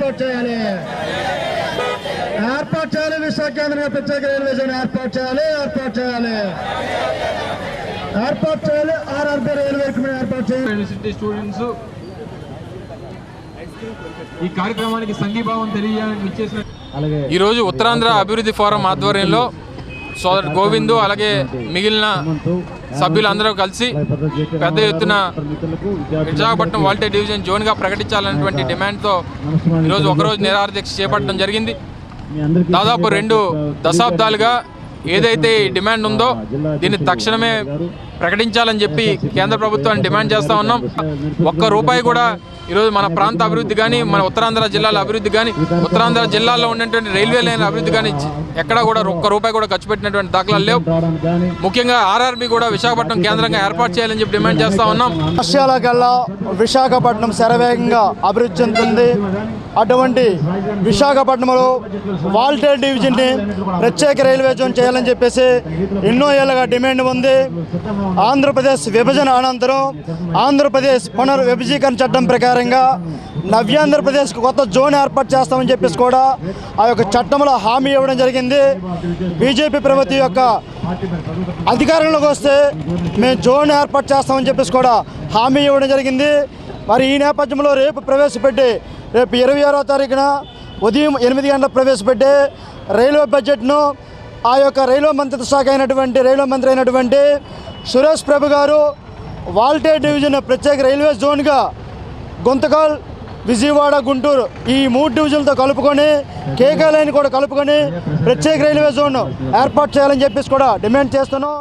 ఏర్పాటు చేయాలి. ఏర్పాటు చేయాలి విశాఖ కేంద్రంగా ప్రత్యేక రైల్వే జోన్ ఏర్పాటు చేయాలి ఏర్పాటు చేయాలి. ఏర్పాటు చేయాలి ఆర్ఆర్బీ రైల్వే ఏర్పాటు చేయాలి. యూనివర్సిటీ స్టూడెంట్స్ ఈ కార్యక్రమానికి సంఘీభావం ఇచ్చేసిన అలాగే ఈరోజు ఉత్తరాంధ్ర అభివృద్ధి ఫోరం ఆధ్వర్యంలో సోదర్ గోవిందు అలాగే మిగిలిన సభ్యులందరూ కలిసి పెద్ద ఎత్తున విశాఖపట్నం వాల్టే డివిజన్ జోన్గా ప్రకటించాలన్నటువంటి డిమాండ్తో ఈరోజు ఒకరోజు నిరాహార దీక్ష చేపట్టడం జరిగింది. దాదాపు రెండు దశాబ్దాలుగా ఏదైతే డిమాండ్ ఉందో దీన్ని తక్షణమే ప్రకటించాలని చెప్పి కేంద్ర ప్రభుత్వాన్ని డిమాండ్ చేస్తా ఉన్నాం. ఒక్క రూపాయి కూడా ఈరోజు మన ప్రాంత అభివృద్ధి కానీ మన ఉత్తరాంధ్ర జిల్లాల అభివృద్ధి కానీ ఉత్తరాంధ్ర జిల్లాలో ఉన్నటువంటి రైల్వే లైన్ అభివృద్ధి కానీ ఎక్కడా కూడా ఒక్క రూపాయి కూడా ఖర్చు పెట్టినటువంటి దాఖలాలు లేవు. ముఖ్యంగా ఆర్ఆర్బి కూడా విశాఖపట్నం కేంద్రంగా ఏర్పాటు చేయాలని చెప్పి డిమాండ్ చేస్తా ఉన్నాం. ఆసియాల కల్లా విశాఖపట్నం శరవేగంగా అభివృద్ధి చెందుతుంది. అటువంటి విశాఖపట్నంలో వాల్టేర్ డివిజన్ని ప్రత్యేక రైల్వే జోన్ చేయాలని చెప్పేసి ఎన్నో ఏళ్ళగా డిమాండ్ ఉంది. ఆంధ్రప్రదేశ్ విభజన అనంతరం ఆంధ్రప్రదేశ్ పునర్విభజీకరణ చట్టం ప్రకారం ప్రకారంగా నవ్యాంధ్రప్రదేశ్కి కొత్త జోన్ ఏర్పాటు చేస్తామని చెప్పేసి కూడా ఆ యొక్క చట్టంలో హామీ ఇవ్వడం జరిగింది. బీజేపీ ప్రభుత్వం యొక్క అధికారంలోకి వస్తే మేము జోన్ ఏర్పాటు చేస్తామని చెప్పేసి కూడా హామీ ఇవ్వడం జరిగింది. మరి ఈ నేపథ్యంలో రేపు ప్రవేశపెట్టి రేపు ఇరవై ఆరో తారీఖున ఉదయం ఎనిమిది గంటలకు ప్రవేశపెట్టి రైల్వే బడ్జెట్ను ఆ యొక్క రైల్వే మంత్రిత్వ శాఖ అయినటువంటి రైల్వే మంత్రి అయినటువంటి సురేష్ ప్రభు గారు వాల్టే డివిజన్ ప్రత్యేక రైల్వే జోన్గా గుంతకల్ విజయవాడ గుంటూరు ఈ మూడు డివిజన్లతో కలుపుకొని కేకే లైన్ కూడా కలుపుకొని ప్రత్యేక రైల్వే జోన్ ఏర్పాటు చేయాలని చెప్పేసి కూడా డిమాండ్ చేస్తున్నాం.